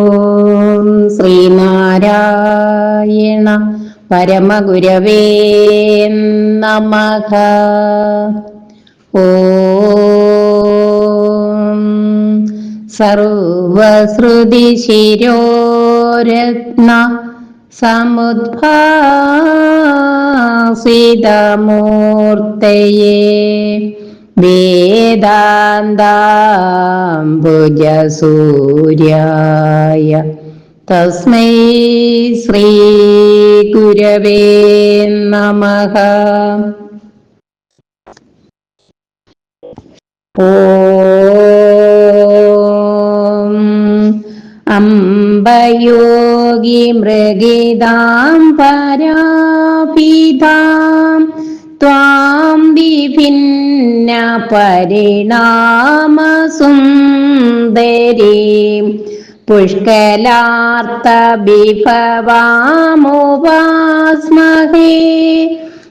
ഓം ശ്രീനാരായണ പരമഗുരവേ നമഃ. ഓം സർവശ്രുതിശിരോരത്ന സമുദ്ഭാസിതമൂർത്തയേ. വേദാന്താംബുജസൂര്യായ. തസ്മൈ ശ്രീ ഗുരവേ നമഃ. ഓം അംബയോഗി മൃഗിതാം പരാപിതാം വിഭിന്ന പരിണാമസുന്ദരി. പുഷ്കലാർത്ഥ വിഭവാമുപാസ്മഹേ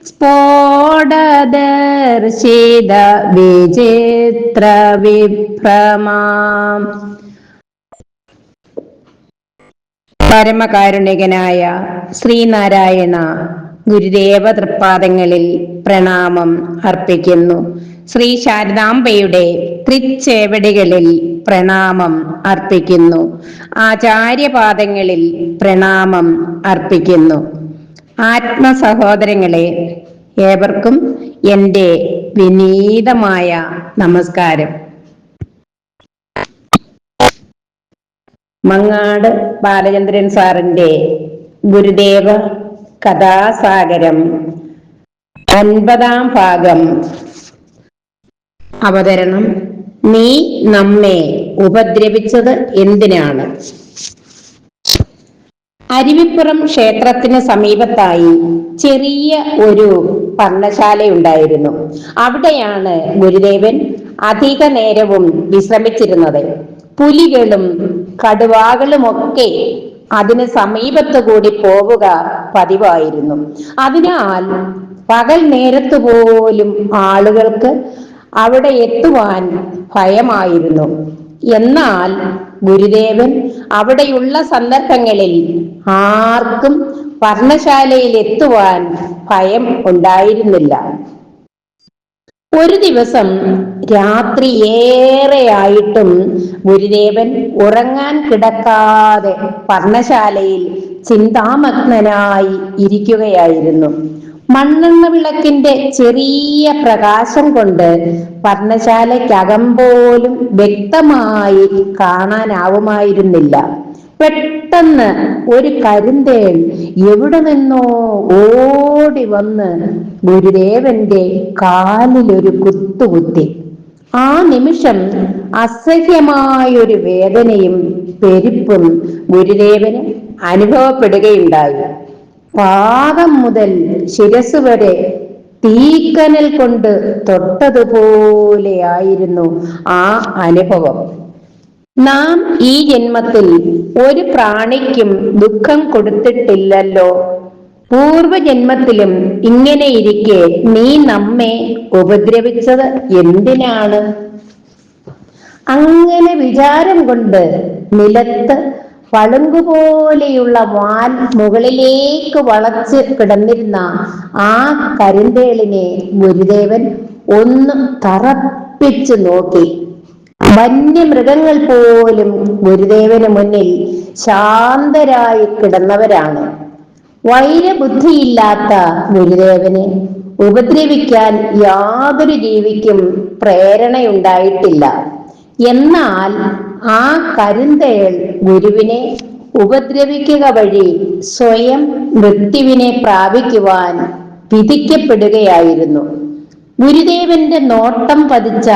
സ്ഫോടദർശിത വിചിത്ര വിഭ്രമാ പരമകാരുണികനായ ശ്രീനാരായണ ഗുരുദേവ തൃപ്പാദങ്ങളിൽ പ്രണാമം അർപ്പിക്കുന്നു. ശ്രീ ശാരദാംബയുടെ തൃച്ചേവടികളിൽ പ്രണാമം അർപ്പിക്കുന്നു. ആചാര്യപാദങ്ങളിൽ പ്രണാമം അർപ്പിക്കുന്നു. ആത്മസഹോദരങ്ങളെ ഏവർക്കും എന്റെ വിനീതമായ നമസ്കാരം. മങ്ങാട് ബാലചന്ദ്രൻ സാറിന്റെ ഗുരുദേവ കഥാസാഗരം. ഒൻപതാം ഭാഗം. അവതരണം. നീ നമ്മെ ഉപദ്രവിച്ചത് എന്തിനാണ്? അരുവിപ്പുറം ക്ഷേത്രത്തിന് സമീപത്തായി ചെറിയ ഒരു പർണശാലയുണ്ടായിരുന്നു. അവിടെയാണ് ഗുരുദേവൻ അധിക നേരവും വിശ്രമിച്ചിരുന്നത്. പുലികളും കടുവാകളുമൊക്കെ അതിന് സമീപത്ത് കൂടി പോവുക പതിവായിരുന്നു. അതിനാൽ പകൽ നേരത്ത് പോലും ആളുകൾക്ക് അവിടെ എത്തുവാൻ ഭയമായിരുന്നു. എന്നാൽ ഗുരുദേവൻ അവിടെയുള്ള സന്ദർഭങ്ങളിൽ ആർക്കും പർണശാലയിൽ എത്തുവാൻ ഭയം ഉണ്ടായിരുന്നില്ല. ഒരു ദിവസം രാത്രി ഏറെയായിട്ടും ഗുരുദേവൻ ഉറങ്ങാൻ കിടക്കാതെ പർണശാലയിൽ ചിന്താമഗ്നനായി ഇരിക്കുകയായിരുന്നു. മണ്ണെണ്ണ വിളക്കിന്റെ ചെറിയ പ്രകാശം കൊണ്ട് പർണശാലയ്ക്കകം പോലും വ്യക്തമായി കാണാനാവുമായിരുന്നില്ല. പെട്ടെന്ന് ഒരു കരിന്തേൻ എവിടെ നിന്നോ ഓടി വന്ന് ഗുരുദേവന്റെ കാലിലൊരു കുത്തുകുത്തി. ആ നിമിഷം അസഹ്യമായൊരു വേദനയും പെരുപ്പും ഗുരുദേവന് അനുഭവപ്പെടുകയുണ്ടായി. പാദം മുതൽ ശിരസ് വരെ തീക്കനൽ കൊണ്ട് തൊട്ടതുപോലെയായിരുന്നു ആ അനുഭവം. നാം ഈ ജന്മത്തിൽ ഒരു പ്രാണിക്കും ദുഃഖം കൊടുത്തിട്ടില്ലല്ലോ പൂർവജന്മത്തിലും ഇങ്ങനെയിരിക്കെ നീ നമ്മെ ഉപദ്രവിച്ചത് എന്തിനാണ്? അങ്ങനെ വിചാരം കൊണ്ട് നിലത്ത് പളുങ്കുപോലെയുള്ള വാൽ മുകളിലേക്ക് വളച്ച് കിടന്നിരുന്ന ആ കരിന്തേളിനെ ഗുരുദേവൻ ഒന്ന് തറപ്പിച്ചു നോക്കി. വന്യമൃഗങ്ങൾ പോലും ഗുരുദേവന് മുന്നിൽ ശാന്തരായി കിടന്നവരാണ്. വൈരബുദ്ധിയില്ലാത്ത ഗുരുദേവനെ ഉപദ്രവിക്കാൻ യാതൊരു ജീവിക്കും പ്രേരണയുണ്ടായിട്ടില്ല. എന്നാൽ ആ കരുന്തേൾ ഗുരുവിനെ ഉപദ്രവിക്കുക വഴി സ്വയം മൃത്യുവിനെ പ്രാപിക്കുവാൻ വിധിക്കപ്പെടുകയായിരുന്നു. ഗുരുദേവന്റെ നോട്ടം പതിച്ച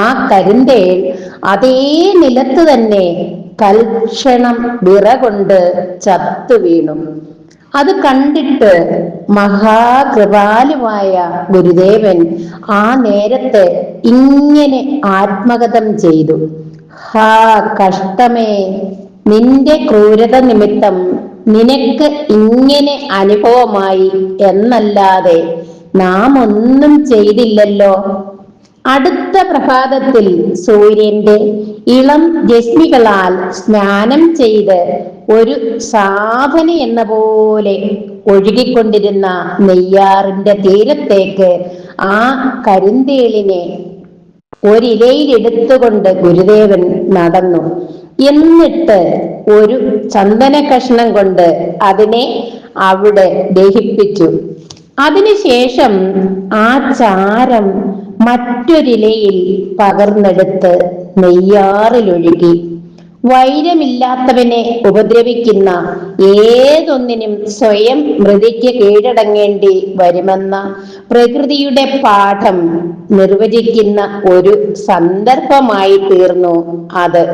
ആ കരിന്തേൾ അതേ നിലത്ത് തന്നെ തൽക്ഷണം വിറകൊണ്ട് ചത്തു വീണു അത് കണ്ടിട്ട് മഹാകൃപാലുവായ ഗുരുദേവൻ ആ നേരത്തെ ഇങ്ങനെ ആത്മഗതം ചെയ്തു. ഹാ കഷ്ടമേ. നിന്റെ ക്രൂരത നിമിത്തം നിനക്ക് ഇങ്ങനെ അനുഭവമായി എന്നല്ലാതെ നാം ഒന്നും ചെയ്തില്ലല്ലോ. അടുത്ത പ്രഭാതത്തിൽ സൂര്യന്റെ ഇളം രശ്മികളാൽ സ്നാനം ചെയ്ത് ഒരു സാധന എന്ന പോലെ ഒഴുകിക്കൊണ്ടിരുന്ന നെയ്യാറിന്റെ തീരത്തേക്ക് ആ കരിന്തേളിനെ ഒരിലയിലെടുത്തുകൊണ്ട് ഗുരുദേവൻ നടന്നു. എന്നിട്ട് ഒരു ചന്ദന കഷ്ണം കൊണ്ട് അതിനെ അവിടെ ദഹിപ്പിച്ചു. അതിനുശേഷം ആ ചാരം മറ്റൊരിലയിൽ പകർന്നെടുത്ത് നെയ്യാറിലൊഴുകി. വൈരമില്ലാത്തവനെ ഉപദ്രവിക്കുന്ന ഏതൊന്നിനും സ്വയം മൃതിക്ക് കീഴടങ്ങേണ്ടി വരുമെന്ന പ്രകൃതിയുടെ പാഠം നിർവചിക്കുന്ന ഒരു സന്ദർഭമായി തീർന്നു അത്.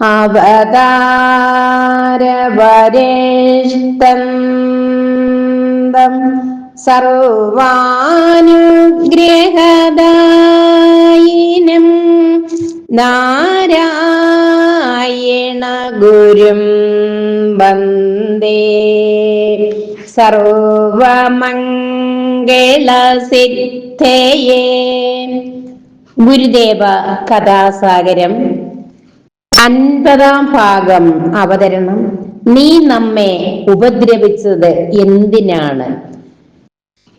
അവതാരവരേഷ്ടം സർവാനുഗ്രഹദായിനം നാരായണ ഗുരും വന്ദേ. സർവമംഗളസിദ്ധയേ. ഗുരുദേവ കഥാസാഗരം. അൻപതാം ഭാഗം അവതരണം. നീ നമ്മെ ഉപദ്രവിച്ചത് എന്തിനാണ്?